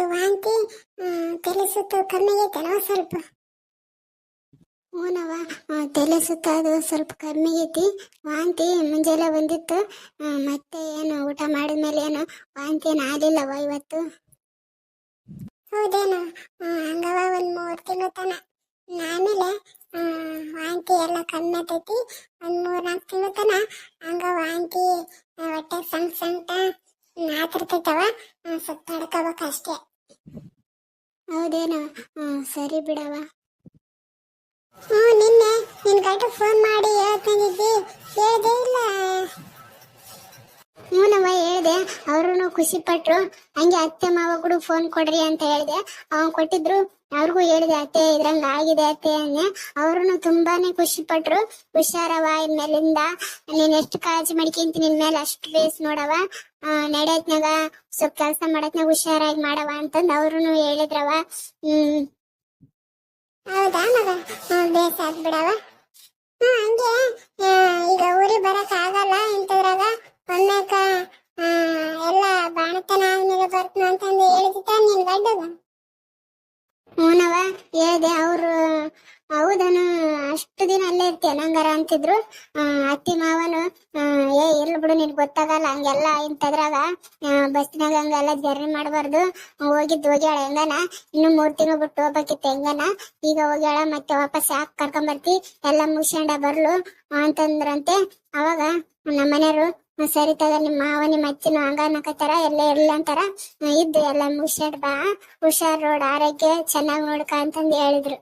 ಇವತ್ತು ವಾಂತಿ ತಲೆ ಸುತ್ತು ಕಮ್ಮಿ ಸ್ವಲ್ಪ. ಓನವ ತಲೆ ಸುತ್ತ ಸ್ವಲ್ಪ ಕಮ್ಮಿ ಐತಿ ವಾಂತಿ ಮುಂಜಾನೆ ಬಂದಿತ್ತು. ಮತ್ತೆ ಏನು ಊಟ ಮಾಡಿದ್ಮೇಲೆ ಏನು? ವಾಂತಿ ಏನು ಆಗಲಿಲ್ಲವ ಇವತ್ತು? ಹೌದೇನು? ಹಂಗವ ಒಂದು ಮೂರು ತಿಂಗಳ ತನ. ಆಮೇಲೆ ವಾಂತಿ ಎಲ್ಲ ಕಮ್ಮಿ ಆಗ್ತೈತಿ. ಒಂದು ಮೂರು ನಾಲ್ಕು ತಿಂಗಳ ತನ. ಹಂಗ ವಾಂತಿ ಹೊಟ್ಟೆ ಸಣ್ಣ ಸಣ್ಣ ನಾತಿರ್ತೈತವ ಸ್ವಲ್ಪ ತಡ್ಕೋಬೇಕು ಅಷ್ಟೇ ಹೌದೇನು? ಹ್ಮ್, ಸರಿ ಬಿಡವ ಹ್ಞೂ ನಿನ್ನೆ ನಿನ್ ಗಂಟು ಫೋನ್ ಮಾಡಿ ಹೇಳ್ತಂದಿದ್ದಿ. ಹೇಳ್ದೆ ಇಲ್ಲ. ಹ್ಞೂನವ್ವ, ಹೇಳ್ದೆ. ಅವರು ಖುಷಿ ಪಟ್ರು. ಹಂಗೆ ಅತ್ತೆ ಮಾವ ಕೂಡ ಫೋನ್ ಕೊಡ್ರಿ ಅಂತ ಹೇಳ್ದೆ. ಅವ್ನು ಕೊಟ್ಟಿದ್ರು ಅವ್ರಿಗೂ ಹೇಳಿದೆ, ಅತ್ತೆ ಇದ್ರಲ್ಲಿ ಆಗಿದೆ ಅತ್ತೆ ಅಂದೆ. ಅವ್ರು ತುಂಬಾನೇ ಖುಷಿ ಪಟ್ರು. ಹುಷಾರವ ಇನ್ಮೇಲಿಂದ ನೀನ್ ಎಷ್ಟು ಕಾಳಜಿ ಮಾಡ್ಕೊಂತೀನಿ ನಿನ್ ಮೇಲೆ ಅಷ್ಟು ಬೇಸ್ ನೋಡವ ನಡೆಯತ್ನಾಗ ಸ್ವಲ್ಪ ಕೆಲಸ ಮಾಡತ್ನಾಗ ಹುಷಾರಾಗಿ ಮಾಡವ ಅಂತಂದ್ ಅವ್ರು ಹೇಳಿದ್ರವ ಹ್ಮ್. ಹೌದಾ ಮಗ? ಆಗ್ಬಿಡವ ಹ್ಮ್, ಹಂಗೆ ಆ, ಈಗ ಊರಿಗೆ ಬರಕ್ ಆಗಲ್ಲ ಇಂಥದ್ರಾಗ ಒಮ್ಮೆಕ ಆ, ಎಲ್ಲ ಬಾಣತನ ಆದ್ಮೇಲೆ ಬರ್ತೀನಿ ಅಂತಂದು ಹೇಳಿದ ನಿನ್ ಗಡ್ಡಗ ಹ್ಞೂನವ ಹೇಳ್ದೆ ಅವರು ಹೌದನು ಅಷ್ಟು ದಿನ ಅಲ್ಲೇ ಇರ್ತೀಯ ನಂಗಾರ ಅಂತಿದ್ರು. ಅತ್ತಿ ಮಾವನು ಏ, ಇರ್ಲಿ ಬಿಡು ನಿನ್ ಗೊತ್ತಾಗಲ್ಲ, ಹಂಗೆಲ್ಲ ಇಂಥದ್ರಾಗ ಬಸ್ನಾಗ ಹಂಗೆಲ್ಲ ಜರ್ನಿ ಮಾಡಬಾರ್ದು. ಹೋಗಿದ್ದು ಹೋಗ್ಯಾಳ ಹೆಂಗನ? ಇನ್ನು ಮೂರ್ ತಿಂಗಳು ಬಿಟ್ಟು ಹೋಗ್ಬೇಕಿತ್ತು ಹೆಂಗನ? ಈಗ ಹೋಗ್ಯಾಳ, ಮತ್ತೆ ವಾಪಸ್ ಯಾಕೆ ಕರ್ಕೊಂಬರ್ತಿ? ಎಲ್ಲ ಮುಗಿಸ್ಕೊಂಡ ಬರ್ಲು ಅಂತಂದ್ರಂತೆ. ಅವಾಗ ನಮ್ಮ ಮನೆಯವರು ಸರಿ ತಗ ನಿಮ್ಮ ಮಾವ ನಿಮ್ಮ ಅಚ್ಚಿನ ಹಂಗ ಅನ್ನಕತ್ತಾರ? ಎಲ್ಲ ಇರ್ಲಿ ಅಂತಾರ? ಇದ್ದು ಎಲ್ಲ ಮುಗಿಸ್ಕೊಂಡ್ ಬಾ, ಹುಷಾರ್ ರೋಡ್ ಆರೋಗ್ಯ ಚೆನ್ನಾಗಿ ನೋಡ್ಕ ಅಂತಂದು ಹೇಳಿದ್ರು.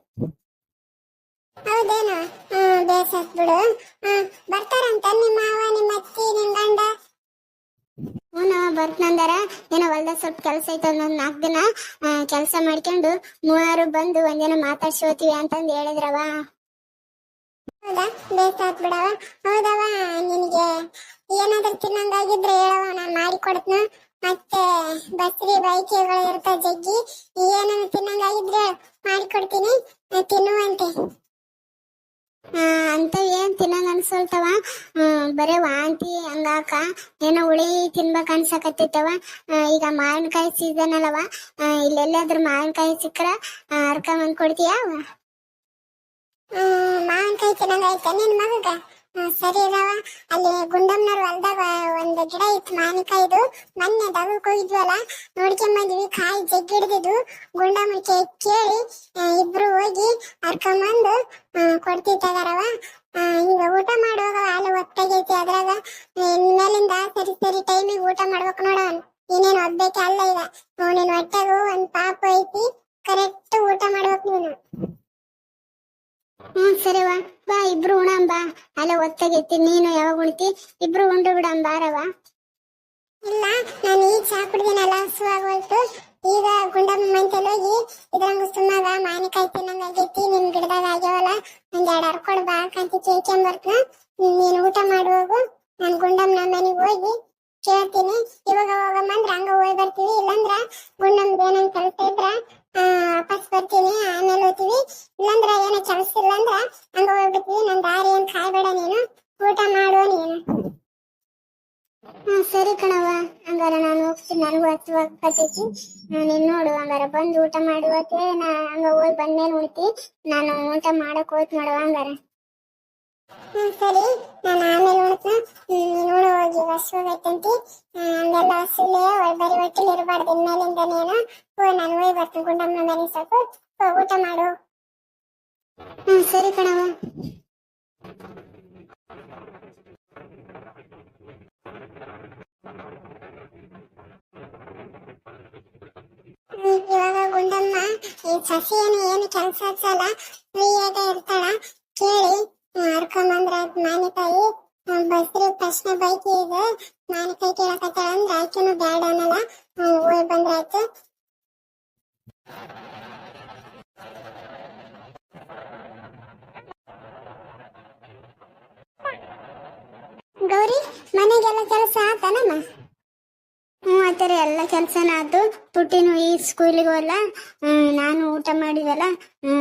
ಹೌದೇನು? ಹ್ಮ್ ಬೇಸತ್ ಬಿಡು. ಹ್ಮ್ ಬರ್ತಾರಂತ ನಿಮ್ಮ ಮಾವ ನಿಮ್ಮ ಅತ್ತಿ ನಿಮ್ ಗಂಡ? ಹ್ಞೂ ಬರ್ತಂದಾರ ಏನೋ ಹೊಲ್ದಾಗ ಸ್ವಲ್ಪ ಕೆಲಸ ಐತೆ ಒಂದೊಂದು ನಾಲ್ಕು ದಿನ. ಕೆಲಸ ಮಾಡ್ಕೊಂಡು ಮೂವರು ಬಂದು ಒಂದಿನ ಮಾತಾಡ್ಸಿ ಹೋಗ್ತೀವಿ ಅಂತಂದು ಹೇಳಿದ್ರವ. ಹೌದಾ? ಬೇಸಾತ್ ಬಿಡವ. ಹೌದವ ನಿನಗೆ ಏನಾದ್ರೂ ತಿನ್ನಂಗಾಗಿದ್ರೆ ಹೇಳವ. ನಾನು ಮಾಡಿ ಕೊಡ್ತೀನಿ ಮತ್ತೆ ಬಸ್ರಿ ಬೈಕಿಗಳು ಇರ್ತಾವ ಜಗ್ಗಿ. ಏನಾದ್ರು ತಿನ್ನಂಗಾಗಿದ್ರೆ ಮಾಡಿ ಕೊಡ್ತೀನಿ ತಿನ್ನುವಂತೆ. ಅಂತ ಏನ್ ತಿನ್ನಂಗ ಅನ್ಸಲ್ತವ? ಬರೇ ವಾಂತಿ ಹಂಗಾಕ ಏನೋ ಹುಳಿ ತಿನ್ಬೇಕ ಅನ್ಸಕತ್ತಿತ್ತವ ಈಗ ಮಾವಿನಕಾಯಿ ಸೀಸನ್ ಅಲ್ಲವ ಇಲ್ಲೆಲ್ಲಾದ್ರೂ ಮಾವಿನಕಾಯಿ ಸಿಕ್ಕ್ರ ಹರ್ಕೊಂಬಂದ್ ಕೊಡ್ತೀಯ ಮಾವಿನಕಾಯಿ ತಿನ್ನಂಗೈತೆ ನಿನ್ ಮಗಗ? ಸರಿ ಇರವ. ಅಲ್ಲಿ ಗುಂಡಮ್ಮನವ್ರ ಹೊಲ್ದಾಗ ಒಂದು ಗಿಡ ಇತ್ತು ಮಾವಿನಕಾಯಿದು ಮೊನ್ನೆ ದಗಕ್ ಹೋಗಿದ್ವಲ್ಲ ನೋಡ್ಕೊಂಬಂದ್ವಿ ಕಾಯಿ ಜಗ್ಗಿ ಹಿಡ್ದಿದ್ವು. ಗುಂಡಮ್ಮ ಕೇ- ಕೇಳಿ ಇಬ್ರು ಹೋಗಿ ಹರ್ಕೊಂಬಂದು ಕೊಡ್ತೀವಿ ಈಗ ಊಟ ಮಾಡುವಾಗ ಹಾಲು ಒತ್ತಾಗೈತಿ ಅದ್ರಾಗ. ಇನ್ಮೇಲಿಂದ ಸರಿ ಸರಿ, ಟೈಮಿಗೆ ಊಟ ಮಾಡ್ಬೇಕು ನೋಡ ಇನ್ನೇನು ಒಬ್ಬಕ್ಕೆ ಅಲ್ಲ ಈಗ. ನೀನು ಹೊಟ್ಟೆಗೂ ಒಂದ್ ಪಾಪ ಐತಿ, ಕರೆಕ್ಟ್ ಊಟ ಮಾಡ್ಬೇಕು ನೀನು. ಹ್ಮ್ ಸರಿವಾ ಬಾ ಇಬ್ರು ಉಣಂ ಬಾ. ಅಲ್ಲ ಒತ್ತಾಗೈತಿ ನೀನು ಯಾವಾಗ ಉಣ್ತಿ? ಇಬ್ರು ಉಂಡು ಬಿಡಂ ಬಾರವ ಇಲ್ಲ ನಾನು ಈ ಚಾ ಕುಡ್ದಿನಲ್ಲ ಹಸುವಾಗೋಯ್ತು ಈಗ ಗುಂಡಮ್ಮ ಮಂತಲ್ಲಿ ಹೋಗಿ ಇದ್ರಂಗ ಸುಮ್ಮಗ ಮಾವಿನಕಾಯಿ ತಿನ್ನಂಗ ಆಗೈತಿ ನಿಮ್ ಗಿಡದಾಗ ಆಗ್ಯಾವಲ್ಲ ಒಂದ್ ಎರಡು ಹರ್ಕೊಡ್ ಬಾ ಕಂತಿ ಬರ್ತನ. ನೀನ್ ಊಟ ಮಾಡುವಾಗ ನಾನು ಗುಂಡಮ್ಮನ ಮನೆಗೆ ಹೋಗಿ ಕೇಳ್ತೀನಿ. ಇವಾಗ ಹೋಗಮ್ಮ ಅಂದ್ರ ಹಂಗ ಹೋಗಿ ಬರ್ತೀವಿ. ಇಲ್ಲಂದ್ರ ಗುಂಡಮ್ದ ಏನಂತ ಆ, ವಾಪಸ್ ಬರ್ತೀನಿ, ಆಮೇಲೆ ಹೋಗ್ತೀವಿ. ಇಲ್ಲಾಂದ್ರೆ ಏನೋ ಕೆಲಸ ಇಲ್ಲಂದ್ರ ಹಂಗ ಹೋಗ್ಬಿಡ್ತೀವಿ. ನನ್ ದಾರಿ ಏನ್ ಕಾಯ್ಬೇಡ ನೀನು. ಊಟ ಮಾಡು ನೀನು. ಹ್ಮ್ ಸರಿ ಕಣವ್ವ. ಹಂಗಾರ ನಾನು ಹೋಗ್ತೀನಿ. ನನಗೂ ಹಚ್ಚುವಾಗತೈತಿ ನೀನ್ ನೋಡು, ಹಂಗಾರ ಬಂದು ಊಟ ಮಾಡುವತ್ತೆ ನಾ ಹಂಗ ಹೋಗಿ ಬಂದ್ಮೇಲೆ ಉಣ್ತಿ. ನಾನು ಊಟ ಮಾಡಕ್ ಹೋಯ್ತು ನೋಡುವ ಹಂಗಾರ. ಹ್ಮ್, ಸರಿ. ನಾನು ಆಮೇಲೆ ಉಣ್ತು ನೋಡು, ಹೋಗಿ ಬಸ್ ಹಸುವಾಗೈತಂತಿ ಹಂಗೆಲ್ಲ ಹಸುಲೆ ಬರಿ ಹೊಟ್ಟಿಲ್ ಇರಬಾರ್ದು. ಇನ್ಮೇಲಿಂದ ನೀನು ಹೋಗಿ ನಾನು ಹೋಗಿ ಬರ್ತೀನಿ. ಗುಂಡಮ್ಮನ ಮನೆ ಸಾಕು ಹೋಗಿ ಊಟ ಮಾಡು. ಹ್ಮ್, ಸರಿ ಕಣವ ಇವಾಗ ಗುಂಡಮ್ಮ, ಈ ಸಸಿ ಏನು ಏನು ಕೆಲಸ ಹಚ್ಚಲ್ಲ ಫ್ರೀಯಾಗ ಇರ್ತಾಳ, ಕೇಳಿ. ಹರ್ಕೊಂಬಂದ್ರ ಮಾನಿಕಾಯಿ ಬಸ್ರಿ ಪ್ರಶ್ನೆ ಬೈಕಿ ಇದೆ ಮಾನಿಕಾಯಿ ಕೇಳಕತ್ತಾಳ ಅಂದ್ರ ಆಕಿನೂ ಬ್ಯಾಡ ಅನ್ನಲ್ಲ. ಹೋಗಿ ಬಂದ್ರಾಯ್ತು ಗೌರಿ, ಮನೆಗೆಲ್ಲ ಕೆಲಸ ಆತನಮ್ಮ ಹ್ಞೂ ಆತರ ಎಲ್ಲ ಕೆಲಸನ ಆತು. ಪುಟ್ಟಿನೂ ಈ ಸ್ಕೂಲಿಗೆ ಹೋಲ್ಲ ನಾನು ಊಟ ಮಾಡಿದಲ್ಲ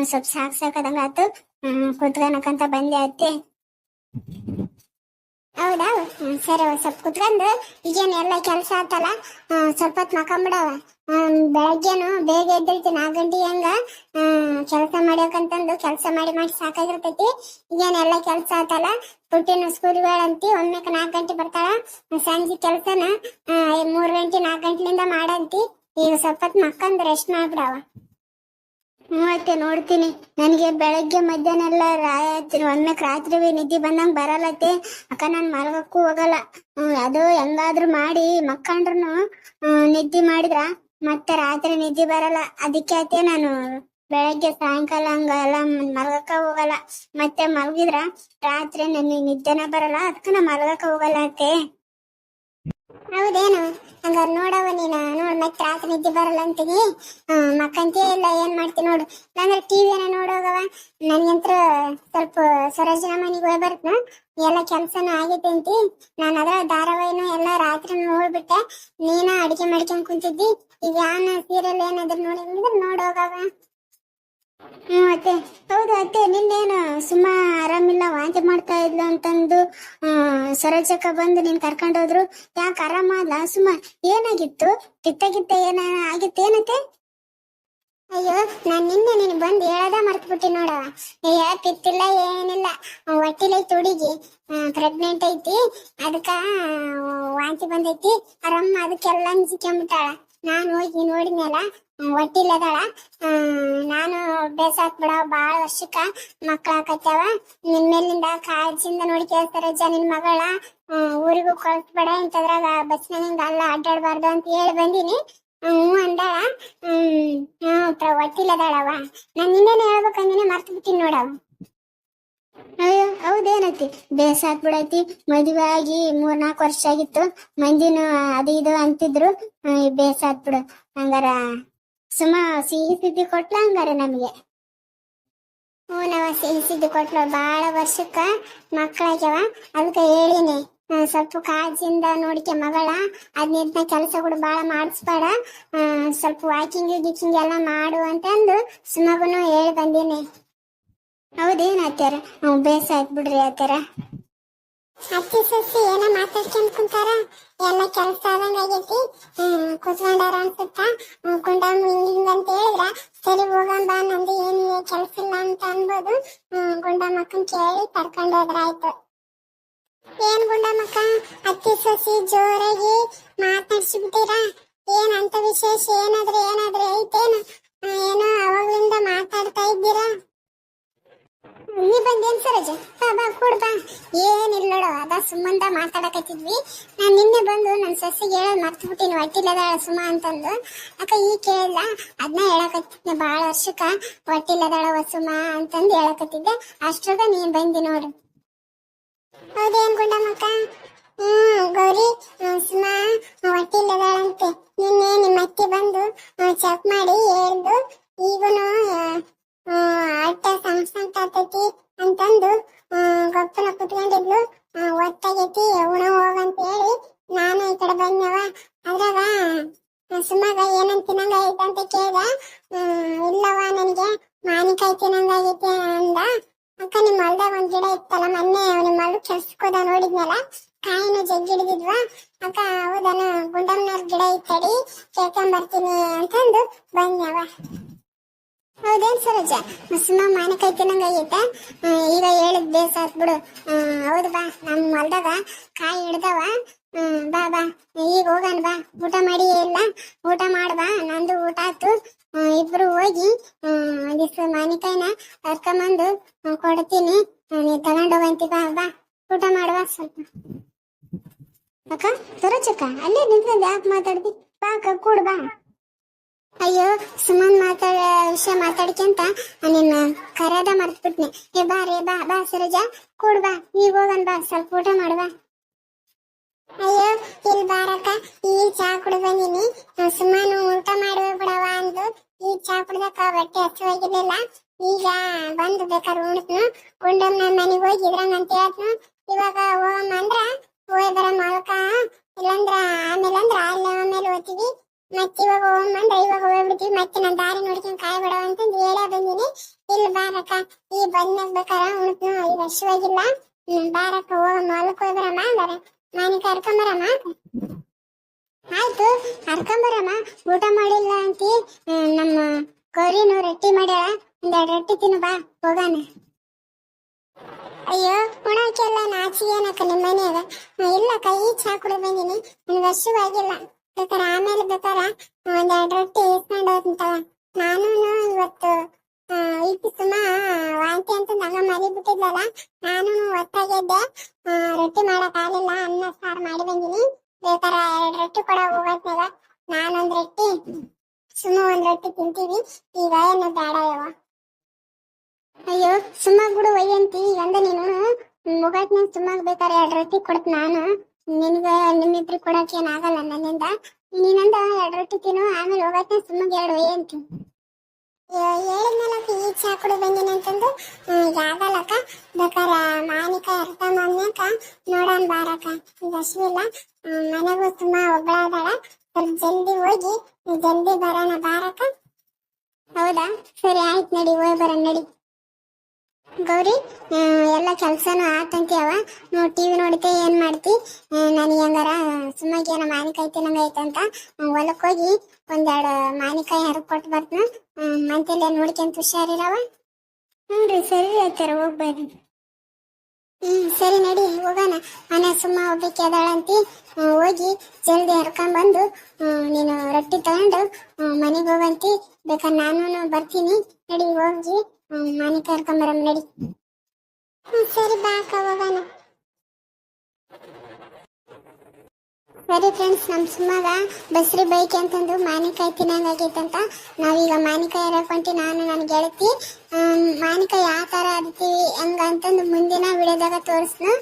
ಸ್ವಲ್ಪ ಸಾಕು ಸಾಕದಂಗೆ ಆತು ಹ್ಮ್, ಕುತ್ಕೊಳಕಂತ ಬಂದೆ ಅತ್ತೆ. ಹೌದಾ? ಸರಿ ಸ್ವಲ್ಪ ಕುತ್ಕೊಂಡು ಈಗೇನು ಎಲ್ಲ ಕೆಲಸ ಆತಲ್ಲ ಸ್ವಲ್ಪ ಹೊತ್ತು ಮಕ್ಕಂಬಿಡವ ಬೆಳಗ್ಗೆನು ಬೇಗ ಎದ್ದಿರ್ತೀನಿ ನಾಲ್ಕು ಗಂಟೆ ಹಂಗ ಕೆಲಸ ಮಾಡ್ಯಕಂತಂದು ಕೆಲಸ ಮಾಡಿ ಮಾಡಿ ಸಾಕಾಗಿರ್ತೈತಿ. ಈಗೇನು ಎಲ್ಲ ಕೆಲಸ ಆತಲ್ಲ ಪುಟ್ಟಿನ ಸ್ಕೂಲ್ ಹೇಳಂತಿ ಒಮ್ಮೆಕ ನಾಲ್ಕು ಗಂಟೆ ಬರ್ತಾಳ. ಸಂಜೆ ಕೆಲಸನ ಮೂರು ಗಂಟೆ ನಾಲ್ಕು ಗಂಟೆಲಿಂದ ಮಾಡಂತಿ. ಈಗ ಸ್ವಲ್ಪ ಹೊತ್ತು ಮಕ್ಕಂದು ರೆಸ್ಟ್ ಮಾಡ್ಬಿಡವ ಮತ್ತೆ ನೋಡ್ತೀನಿ. ನನಗೆ ಬೆಳಗ್ಗೆ ಮಧ್ಯಾಹ್ನ ಎಲ್ಲ ರಾತ್ರಿ ಒಮ್ಮೆ ರಾತ್ರಿ ನಿದ್ದೆ ಬಂದಂಗೆ ಬರಲ್ಲತ್ತೆ ಅಕ್ಕ ನಾನು ಮಲಗಕ್ಕೂ ಹೋಗಲ್ಲ. ಅದು ಹೆಂಗಾದ್ರೂ ಮಾಡಿ ಮಕ್ಕಂಡ್ರು ನಿದ್ದೆ ಮಾಡಿದ್ರ? ಮತ್ತೆ ರಾತ್ರಿ ನಿದ್ದೆ ಬರಲ್ಲ. ಅದಕ್ಕೆ ಅತ್ತೆ ನಾನು ಬೆಳಗ್ಗೆ ಸಾಯಂಕಾಲ ಹಂಗಲ್ಲ ಮಲಗಕ್ಕ ಹೋಗಲ್ಲ. ಮತ್ತೆ ಮಲಗಿದ್ರ? ರಾತ್ರಿ ನನಗೆ ನಿದ್ದೆನ ಬರಲ್ಲ. ಅದಕ್ಕೆ ನಾನು ಮಲಗಕ್ಕ ಹೋಗಲ್ಲ ಅತ್ತೆ. ಹೌದೇನು? ಹಂಗಾರ ನೋಡವ ನೀನ. ನೋಡ್ ಮತ್ತೆ ರಾತ್ರಿ ನಿದ್ದೆ ಬರಲ್ಲ ಅಂತೀನಿ. ಹ್ಮ್ ಮಕ್ಕಂತೇ ಇಲ್ಲ ಏನ್ ಮಾಡ್ತಿ ನೋಡು. ಇಲ್ಲಾಂದ್ರೆ ಏನ ನೋಡೋಗವ ನನ್ಗಂತ್ರ ಸ್ವಲ್ಪ ಸರೋಜನ ಮನೆಗೆ ಹೋಗಿ ಎಲ್ಲ ಕೆಲ್ಸನ ಆಗೈತೆ ಅಂತಿ. ನಾನು ಅದ್ರ ಧಾರಾವಾಹಿನ ಎಲ್ಲ ರಾತ್ರಿ ನೋಡ್ಬಿಟ್ಟೆ. ನೀನ ಅಡಿಗೆ ಮಾಡ್ಕೊಂಡ್ ಕುಂತಿದ್ದಿ. ಈಗ ಯಾನ ಸೀರಿಯಲ್ ಏನಾದ್ರು ನೋಡಿದ್ರೆ ನೋಡೋಗವ ಹ್ಮ್ ಅತ್ತೆ. ಹೌದು ಅತ್ತೆ ನಿನ್ನೇನು ಸುಮ್ಮ ಆರಾಮಿಲ್ಲ ವಾಂತಿ ಮಾಡ್ತಾ ಇದ್ಲು ಅಂತಂದು. ಆ, ಸರೋಜಕ್ಕ ಬಂದು ನೀನ್ ಕರ್ಕೊಂಡು ಹೋದ್ರು? ಯಾಕೆ ಆರಾಮಲ್ಲ ಸುಮ್ಮ ಏನಾಗಿತ್ತು? ಕಿತ್ತ ಗಿತ್ತ ಏನ ಆಗಿತ್ತು ಏನತ್ತೆ ಅಯ್ಯೋ, ನಾನ್ ನಿನ್ನೆ ನೀನು ಬಂದು ಹೇಳದ ಮರ್ತ್ಬಿಟ್ಟಿ ನೋಡವ ಏ ಪಿತ್ತಿಲ್ಲ ಏನಿಲ್ಲ. ಹೊಟ್ಟಿಲೈತಿ ತುಡಿಗಿ. ಪ್ರೆಗ್ನೆಂಟ್ ಐತಿ. ಅದಕ್ಕ ವಾಂತಿ ಬಂದೈತಿ. ಆರಾಮ, ಅದಕ್ಕೆಲ್ಲ ಅಂಜಿಕೊಂಬಿಟ್ಟಾಳ. ನಾನು ಹೋಗಿ ನೋಡಿದ್ನಲ್ಲ ಒಟ್ಟಿಲ್ಲದಾಳ. ನಾನು ಬೇಸಾಕ್ ಬಿಡ ಬಾಳ ವರ್ಷಕ್ಕ ಮಕ್ಕಳ ಆಕತ್ಯಾವ ನಿನ್ ಮೇಲಿಂದ ಕಾಳಜಿಯಿಂದ ನೋಡ್ಕೇಳ್ತಾರ ಅಜ್ಜ ನಿನ್ ಮಗಳ. ಊರಿಗೂ ಕಳ್ಸ್ಬೇಡ, ಇಂಥದ್ರಾಗ ಬಸ್ನಾಗ ಅಲ್ಲ ಅಡ್ಡಾಡ್ಬಾರ್ದು ಅಂತ ಹೇಳಿ ಬಂದೀನಿ. ಹ್ಞೂ ಅಂದಾಳ. ಹ್ಮ್ ಒಟ್ಟಿಲ್ಲದಾಳವ. ನಾನು ನಿನ್ನೇನೆ ಹೇಳ್ಬೇಕಂದಿನಿ ಮರ್ತು ಬಿಟ್ಟಿನಿ ನೋಡವ. ಅಯ್ಯೋ ಹೌದೇನೈತಿ ಬೇಸಾತ್ ಬಿಡೈತಿ ಮದುವೆ ಆಗಿ ಮೂರ್ ನಾಲ್ಕು ವರ್ಷ ಆಗಿತ್ತು. ಮಂದಿನ ಅದು ಇದು ಅಂತಿದ್ರು. ಬೇಸಾತ್ ಬಿಡು ಹಂಗಾರ ಸುಮ ಸಿಹಿ ಸುದ್ದಿ ಕೊಟ್ಲ ಹಂಗಾರ ನಮ್ಗೆ? ಹ್ಞೂ ನಾವ, ಸಿಹಿ ಸುದ್ದಿ ಕೊಟ್ಲು. ಬಾಳ ವರ್ಷಕ್ಕ ಮಕ್ಕಳಾಗ್ಯವ. ಅದಕ್ಕೆ ಹೇಳಿನಿ. ಸ್ವಲ್ಪ ಕಾಜಿಂದ ನೋಡಿಕೆ ಮಗಳ. ಅದ್ನಿಂತ ಕೆಲಸ ಕೂಡ ಭಾಳ ಮಾಡಿಸ್ಬೇಡ. ಸ್ವಲ್ಪ ವಾಕಿಂಗ್ ಗಿಕಿಂಗ್ ಎಲ್ಲ ಮಾಡು ಅಂತಂದು ಸುಮಗುನು ಹೇಳಿ ಬಂದೀನಿ. ಹೌದೇನು ಆತ್ಯಾರ ಹ್ಞೂ ಬೇಸ ಆಯ್ತು ಬಿಡ್ರಿ ಅತ್ಯಾರ ಅತ್ತಿ ಸೊಸಿ, ಏನ ಮಾತಾಡ್ಕೊಂಡ್ ಕುಂತಾರ? ಎಲ್ಲ ಕೆಲಸ ಆದಂಗ ಆಗೈತಿ. ಹ್ಮ್, ಕುತ್ಕೊಂಡಾರ ಅನ್ಸುತ್ತ? ಕುಂಡಮ್ ಹಿಂಗ್ ಅಂತ ಹೇಳಿದ್ರ, ಸರಿ ಹೋಗಂಬ ನಂದು ಏನು ಕೆಲಸ ಇಲ್ಲ ಅಂತ ಅನ್ಬೋದು. ಹ್ಮ್ ಕೇಳಿ ಕರ್ಕೊಂಡ್ ಹೋದ್ರ ಆಯ್ತು ಏನ್ ಗುಂಡಮ್ಮಕ್ಕ? ಅತ್ತಿ ಸೊಸಿ ಜೋರಾಗಿ ಮಾತಾಡ್ಸಿಬಿಟ್ಟಿರಾ? ಏನ್ ಅಂತ ವಿಶೇಷ ಏನಾದ್ರೆ ಏನಾದ್ರೆ ಐತೇನು? ಏನೋ ಅವಾಗ್ಲಿಂದ ಮಾತಾಡ್ತಾ ಇದ್ದೀರಾ? ನೀ ಬಂದೇನ್ ಸರೋಜ? ಹಾ, ಬಾ, ಕೂಡ್ ಬಾ. ಏನಿಲ್ಲ ನೋಡು, ಅದ ಸುಮ್ಮಂತ ಮಾತಾಡಕತ್ತಿದ್ವಿ. ನಾನ್ ನಿನ್ನೆ ಬಂದು ನನ್ನ ಸೊಸೆಗೆ ಹೇಳೋದ್ ಮರ್ತು ಬಿಟ್ಟಿನಿ ಹೊಟ್ಟಿಲ್ಲದ ಸುಮ ಅಂತಂದು. ಅಕ್ಕ, ಈ ಕೇಳಲ್ಲ ಅದನ್ನ ಹೇಳಕತ್ತಿದ್ದೆ ಭಾಳ ವರ್ಷಕ್ಕ. ಹೊಟ್ಟಿಲ್ಲದಳ ಸುಮ ಅಂತಂದು ಹೇಳಕತ್ತಿದ್ದೆ. ಅಷ್ಟ್ರಾಗ ನೀನ್ ಬಂದಿ ನೋಡು. ಹೌದೇನ್ ಗುಂಡಮ್ಮಕ್ಕ? ಹ್ಮ್, ಗೌರಿ ಸುಮ ಹೊಟ್ಟಿಲ್ಲದಾಳಂತೆ ನಿನ್ನೆ ನಿಮ್ಮ ಅತ್ತೆ ಬಂದು ಚೆಕ್ ಮಾಡಿ ಹೇಳ್ದು, ಈಗನು ಅಟ್ಟ ಸಂಸಂಟ ಆಗ್ತೈತಿ ಅಂತಂದು ಗೊಪ್ಪನ ಕುತ್ಕೊಂಡಿದ್ಲು. ಆ, ಒತ್ತಾಗೈತಿ ಉಣ ಹೋಗಂತ ಹೇಳಿ ನಾನು ಈ ಕಡೆ ಬಂದವ ಅದ್ರಾಗ ಆ, ಸುಮಾಗ ಏನಂತ ತಿನ್ನಂಗ ಐತೆ ಅಂತ ಕೇಳ್ದ ಹ್ಮ್, ಇಲ್ಲವ ನನಗೆ ಮಾನಿಕಾಯಿ ತಿನ್ನಂಗ ಆಗೈತಿ ಅಂದ ಅಕ್ಕ ನಿಮ್ಮ ಹೊಲ್ದಾಗ ಒಂದ್ ಗಿಡ ಇತ್ತಲ್ಲ ಮೊನ್ನೆ ನಿಮ್ಮ ಹೊಲ ಕೆಲ್ಸಕ್ಕೆ ಹೋದ ನೋಡಿದ್ನಲ್ಲ ಕಾಯಿನ ಜಗ್ಗಿ ಹಿಡಿದಿದ್ವ ಅಕ್ಕ ಹೌದನ ಗುಂಡಮ್ಮನವ್ರ ಗಿಡ ಇತ್ತಡಿ ಕೇಳ್ಕೊಂಡ್ ಬರ್ತೀನಿ ಅಂತಂದು ಬಂದ್ನವ ಹೌದೇನ್ ಸರೋಜ? ಸುಮ್ಮ ಮಾನಕಾಯಿ ತಿನ್ನಂಗ ಆಗೈತೆ ಹ್ಮ್, ಈಗ ಹೇಳಿದ್ ಬೇಸ ಆತ್ ಬಿಡು ಹೌದು ಬಾ ನಮ್ ಹೊಲ್ದಾಗ ಕಾಯಿ ಹಿಡ್ದವ. ಬಾ ಬಾ ಈಗ ಹೋಗನ್ ಬಾ ಊಟ ಮಾಡಿ ಇಲ್ಲ. ಊಟ ಮಾಡ್ಬಾ ನಂದು ಊಟ ಹ್ಮ್, ಇಬ್ರು ಹೋಗಿ ಒಂದಿಷ್ಟು ಮಾನಿಕಾಯಿನ ಕರ್ಕೊಂಬಂದು ಕೊಡ್ತೀನಿ. ನೀ ತಗೊಂಡ್ ಹೋಗಂತಿ ಬಾ ಬಾ. ಊಟ ಮಾಡುವ ಸ್ವಲ್ಪ. ಅಕ್ಕ ಸರೋಜಕ್ಕ ಅಲ್ಲೇ ನಿಂತ್ಕೊಂಡು ಯಾಕೆ ಮಾತಾಡ್ತಿ ಬಾ ಅಕ್ಕ ಕೂಡ್ ಬಾ. ಅಯ್ಯೋ, ಸುಮನ್ ಮಾತಾಡ ವಿಷಯ ಮಾತಾಡ್ಕೊಂತ ನಿನ್ನ ಕರೆದ ಮರ್ತ್ಬಿಟ್ನೆ. ಏ ಬಾ ರೇ, ಬಾ ಬಾ ಸರಜ. ಕೂಡ್ ಬಾ, ಈಗ ಹೋಗನ್ ಬಾ, ಸ್ವಲ್ಪ ಊಟ ಮಾಡುವ ಅಯ್ಯೋ, ಇಲ್ಲಿ ಬಾರಕ್ಕ, ಈ ಚಾ ಕುಡ್ದು ಬಂದಿನಿ. ಸುಮನ್ ಊಟ ಮಾಡುವ ಬಿಡವ ಅಂದು ಈ ಚಾ ಕುಡ್ದಕ್ಕ ಬಟ್ಟೆ ಹಚ್ಚುವಾಗಿರ್ಲಿಲ್ಲ ಈಗ ಬಂದು ಬೇಕಾದ್ರೆ ಉಣ್ಸ್ನು ಗುಂಡಮ್ಮ ಮನೆಗೆ ಹೋಗಿ ಇದ್ರಂಗ ಅಂತ ಹೇಳ್ತನು. ಇವಾಗ ಹೋಗಮ್ಮ ಅಂದ್ರ ಹೋಗಿ ಬರ ಮಾಲಕ ಇಲ್ಲಂದ್ರ, ಆಮೇಲೆ ಅಂದ್ರ ಅಲ್ಲೇ ಆಮೇಲೆ ಓದ್ತೀವಿ. ಮತ್ತೆ ಇವಾಗ ಹೋಗಮ್ಮ ಅಂದ್ರೆ ಇವಾಗ ಹೋಗ್ಬಿಡ್ತೀವಿ. ಮತ್ತೆ ನಾನು ದಾರಿ ನೋಡ್ಕೊಂಡು ಕಾಯಿ ಬಿಡೋ ಅಂತ ಹೇಳ ಬಂದಿನಿ. ಇಲ್ಲಿ ಬಾರಕ್ಕ ಈ ಬಂದ್ ಬೇಕಾರ? ಉಣ್ಸ್ನು ಈಗ ಹಸುವಾಗಿಲ್ಲ. ಬಾರಕ್ಕ ಹೋಗಮ್ಮ ಹೊಲಕ್ಕೆ ಹೋಗಿ ಬರಮ್ಮ ಹಂಗಾರೆ ಮಾನಿಕ ಹರ್ಕೊಂಬರಮ್ಮ ಆಯ್ತು ಹರ್ಕೊಂಬರಮ್ಮ ಊಟ ಮಾಡಿಲ್ಲ ಅಂತಿ. ನಮ್ಮ ಗೌರಿನು ರೊಟ್ಟಿ ಮಾಡ್ಯಾಳ. ಒಂದೆರಡು ರೊಟ್ಟಿ ತಿನ್ನು ಬಾ ಹೋಗಾನ. ಅಯ್ಯೋ ಉಣಕ್ಕೆಲ್ಲ ನಾಚಿಗೆ ಏನಕ್ಕ ನಿಮ್ಮ ಮನೆಯಾಗ? ಹ್ಮ್, ಇಲ್ಲ ಕೈ ಚಾ ಕುಡಿದು ಬಂದೀನಿ. ನನಗೆ ಹಸಿವಾಗಿಲ್ಲ. ಬೇಕಾರೆ ಆಮೇಲೆ ಬೇಕಾರೆ ಒಂದೆರಡು ರೊಟ್ಟಿ ಇಸ್ಕೊಂಡು ಹೋಗ್ತಂತವ ನಾನು ಇವತ್ತು ಇಟ್ಟು ಸುಮ, ವಾಂತಿ ಅಂತ ನಂಗ ಮರಿ ಬಿಟ್ಟಿದ್ಲಲ್ಲ ನಾನು ಒತ್ತಾಗಿದ್ದೆ ರೊಟ್ಟಿ ಮಾಡಕ್ ಆಗ್ಲಿಲ್ಲ, ಅನ್ನ ಸಾರು ಮಾಡಿ ಬಂದಿನಿ. ಬೇಕಾರೆ ಎರಡು ರೊಟ್ಟಿ ಕೊಡ ಹೋಗತ್ನಾಗ. ನಾನೊಂದ್ ರೊಟ್ಟಿ ಸುಮ್ಮ ಒಂದ್ ರೊಟ್ಟಿ ತಿಂತೀವಿ. ಈಗ ಏನು ಬೇಡ ಅಯ್ಯೋ ಸುಮ್ಮ ಬಿಡು, ಒಯ್ಯಂತಿ. ಈಗ ಅಂದ ನೀನು ಮುಗಾಟ್ನ ಸುಮ್ಮಾಗ್ ಬೇಕಾರೆ ಎರಡು ರೊಟ್ಟಿ ಕೊಡ್ತ ನಾನು. ನಿನ್ಗ ಲಿಮಿಟ್ರಿ ಕೊಡಕ್ಕೆ ಏನ್ ಆಗಲ್ಲ ನನ್ನಿಂದ. ನೀನಂದ ಎರಡು ರೊಟ್ಟಿ ತಿನ್ನು, ಆಮೇಲೆ ಹೋಗತ್ತೆ ಸುಮ್ಮನೆ ಎರಡು ಅಂತೀನಿ ಹೇಳಿದ್ನಲ್ಲಕ್ಕ ಈ ಚಾ ಕುಡಿ ಬಂದಿನಿ ಅಂತಂದು. ಬೇಕಾರೆ ಮಾನಿಕ ಅರ್ಥ ಮಾಡ್ನ್ಯಾಕ ನೋಡೋಣ ಬಾರಕ್ಕ ಈಗ ಅಶ್ವಿಲ್ಲ ಮನೆಗೂ ತುಂಬಾ ಒಬ್ಬಳಾದಾಳ ಸ್ವಲ್ಪ ಜಲ್ದಿ ಹೋಗಿ, ಜಲ್ದಿ ಬರೋಣ ಬಾರಕ್ಕ ಹೌದಾ? ಸರಿ, ಆಯ್ತು ನಡಿ, ಹೋಗಿ ಬರೋಣ, ನಡಿ. ಗೌರಿ ಎಲ್ಲ ಕೆಲಸನೂ ಅವ ನೋಡಿ ಟಿವಿ ನೋಡಿದ್ದೆ, ಏನ್ ಮಾಡ್ತಿ? ನನಗೆ ಹಂಗಾರ ಸುಮ್ಮಗೆ ಏನೋ ಮಾವಿನಕಾಯಿ ತಿನ್ನಂಗ ಅಂತ ಹೊಲಕ್ಕೆ ಹೋಗಿ ಒಂದೆರಡು ಮಾವಿನಕಾಯಿ ಹರಕ್ ಕೊಟ್ಟು ಬರ್ತೀನಿ. ಮಂತೆಲ್ಲ ನೋಡ್ಕೊಂತ ಹುಷಾರಿರವ? ಹ್ಞೂ ರೀ, ಸರಿ ಆಯ್ತಾರ ಹೋಗ್ಬರ್ರಿ ಹ್ಮ್, ಸರಿ ನಡಿ, ಹೋಗೋಣ. ಮನೆ ಸುಮ್ಮ ಒಬ್ಬಕ್ಕೆ ಅದಾಳಂತಿ ಹೋಗಿ ಜಲ್ದಿ ಹರ್ಕೊಂಬಂದು ನೀನು ರೊಟ್ಟಿ ತಗೊಂಡು ಮನೆಗೆ ಹೋಗಂತಿ ಬೇಕಾದ್ರೆ ನಾನು ಬರ್ತೀನಿ. ನಡಿ, ಹೋಗಿ. ಮನೆ ಕರ್ಕೊಂಬರಮ್ ನಡಿ. ಸರಿ ಬಾಕ ಹೋಗೋಣ. ಸರಿ ಫ್ರೆಂಡ್ಸ್ ನಮ್ಮ ಸುಮ್ಮಗ ಬಸ್ರಿ ಬೈಕ್ ಅಂತಂದು ಮಾನಿಕಾಯಿ ತಿನ್ನಂಗಾಗೈತಂತ. ನಾವೀಗ ಮಾನಿಕಾಯಿ ಹರಕೊಂಟಿ ನಾನು ನನ್ನ ಗೆಳತಿ. ಮಾನಿಕಾಯಿ ಯಾವ ಥರ ಅರಿತೀವಿ ಹಂಗ ಅಂತಂದು ಮುಂದಿನ ವಿಡಿಯೋದಾಗ ತೋರಿಸ್ನು.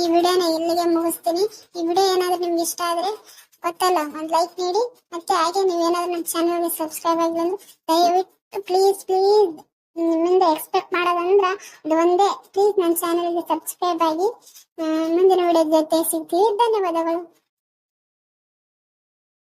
ಈ ವಿಡಿಯೋನ ಇಲ್ಲಿಗೆ ಮುಗಿಸ್ತೀನಿ. ಈ ವಿಡಿಯೋ ಏನಾದರೂ ನಿಮ್ಗೆ ಇಷ್ಟ ಆದರೆ ಗೊತ್ತಲ್ಲ, ಒಂದು ಲೈಕ್ ನೀಡಿ. ಮತ್ತೆ ಹಾಗೆ ನೀವೇನಾದ್ರೂ ನಮ್ಮ ಚಾನಲ್ಗೆ ಸಬ್ಸ್ಕ್ರೈಬ್ ಅಂದ್ರೆ ದಯವಿಟ್ಟು ಪ್ಲೀಸ್ ಪ್ಲೀಸ್ ನಿಮ್ಮಿಂದ ಎಕ್ಸ್ಪೆಕ್ಟ್ ಮಾಡೋದಂದ್ರ ಅದು ಒಂದೇ ಪ್ಲೀಸ್ ನನ್ನ ಚಾನಲ್ಗೆ ಸಬ್ಸ್ಕ್ರೈಬ್ ಆಗಿ ಮುಂದಿನ ವಿಡಿಯೋ ಜೊತೆ ಸಿಗ್ತೀವಿ. ಧನ್ಯವಾದಗಳು.